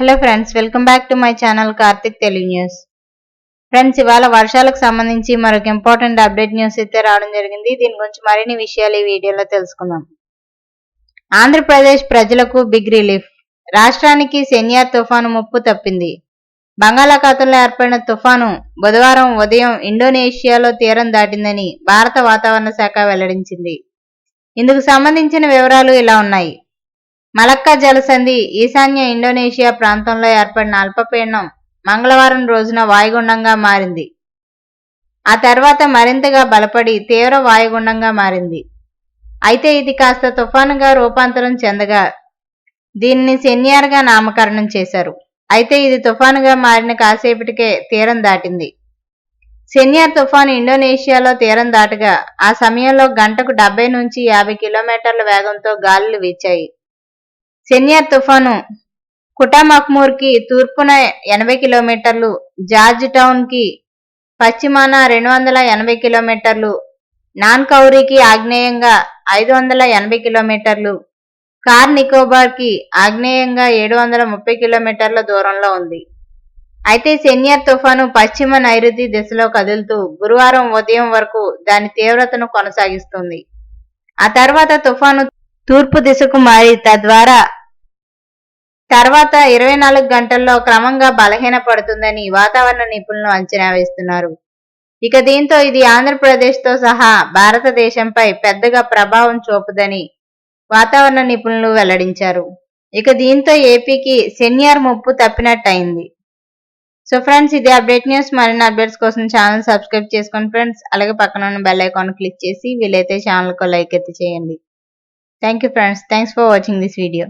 Hello friends welcome back to my channel Karthik Telugu news friends ఇవాళ వర్షాలకు సంబంధించి మరొక ఇంపార్టెంట్ అప్డేట్ న్యూస్ అయితే రావడం జరిగింది. దీని గురించి మరిన్ని విషయాలు ఈ వీడియోలో తెలుసుకుందాం. ఆంధ్రప్రదేశ్ ప్రజలకు బిగ్ రిలీఫ్ రాష్ట్రానికి సెన్యార్ తుఫాను ముప్పు తప్పింది. బంగాళాఖాతంలో ఏర్పడిన తుఫాను బుధవారం ఉదయం ఇండోనేషియాలో తీరం దాటిందని భారత వాతావరణ శాఖ వెల్లడించింది. ఇందుకు సంబంధించిన వివరాలు ఇలా ఉన్నాయి. మలక్కా జలసంధి ఈశాన్య ఇండోనేషియా ప్రాంతంలో ఏర్పడిన అల్పపీడనం మంగళవారం రోజున వాయుగుండంగా మారింది. ఆ తర్వాత మరింతగా బలపడి తీవ్ర వాయుగుండంగా మారింది. అయితే ఇది కాస్త తుఫానుగా రూపాంతరం చెందగా దీన్ని సెన్యార్గా నామకరణం చేశారు. అయితే ఇది తుఫానుగా మారిన కాసేపటికే తీరం దాటింది. సెన్యార్ తుఫాను ఇండోనేషియాలో తీరం దాటగా ఆ సమయంలో గంటకు డెబ్బై నుంచి యాభై కిలోమీటర్ల వేగంతో గాలులు వీచాయి. సెన్యార్ తుఫాను. కుటామక్మూర్కి తూర్పున ఎనభై కిలోమీటర్లు జార్జ్ టౌన్కి పశ్చిమాన రెండు వందల ఎనభై కిలోమీటర్లు నాన్ కౌరీకి ఆగ్నేయంగా ఐదు వందల ఎనభై కిలోమీటర్లు కార్ నికోబార్కి ఆగ్నేయంగా ఏడు వందల ముప్పై కిలోమీటర్ల దూరంలో ఉంది. అయితే సెన్యార్ తుఫాను పశ్చిమ నైరుతి దిశలో కదులుతూ గురువారం ఉదయం వరకు దాని తీవ్రతను కొనసాగిస్తుంది. ఆ తర్వాత తుఫాను తూర్పు దిశకు మారి తద్వారా తర్వాత ఇరవై నాలుగు గంటల్లో క్రమంగా బలహీనపడుతుందని వాతావరణ నిపుణులు అంచనా వేస్తున్నారు. ఇక దీంతో ఇది ఆంధ్రప్రదేశ్తో సహా భారతదేశంపై పెద్దగా ప్రభావం చూపదని వాతావరణ నిపుణులు వెల్లడించారు. ఇక దీంతో ఏపీకి సెన్యార్ ముప్పు తప్పినట్టయింది. సో ఫ్రెండ్స్ ఇది అప్డేట్ న్యూస్. మరిన్ని అప్డేట్స్ కోసం ఛానల్ సబ్స్క్రైబ్ చేసుకోండి ఫ్రెండ్స్. అలాగే పక్కన ఉన్న బెల్ ఐకాన్ క్లిక్ చేసి వీలైతే ఛానల్కు లైక్ అయితే చేయండి. Thank you friends. Thanks for watching this video.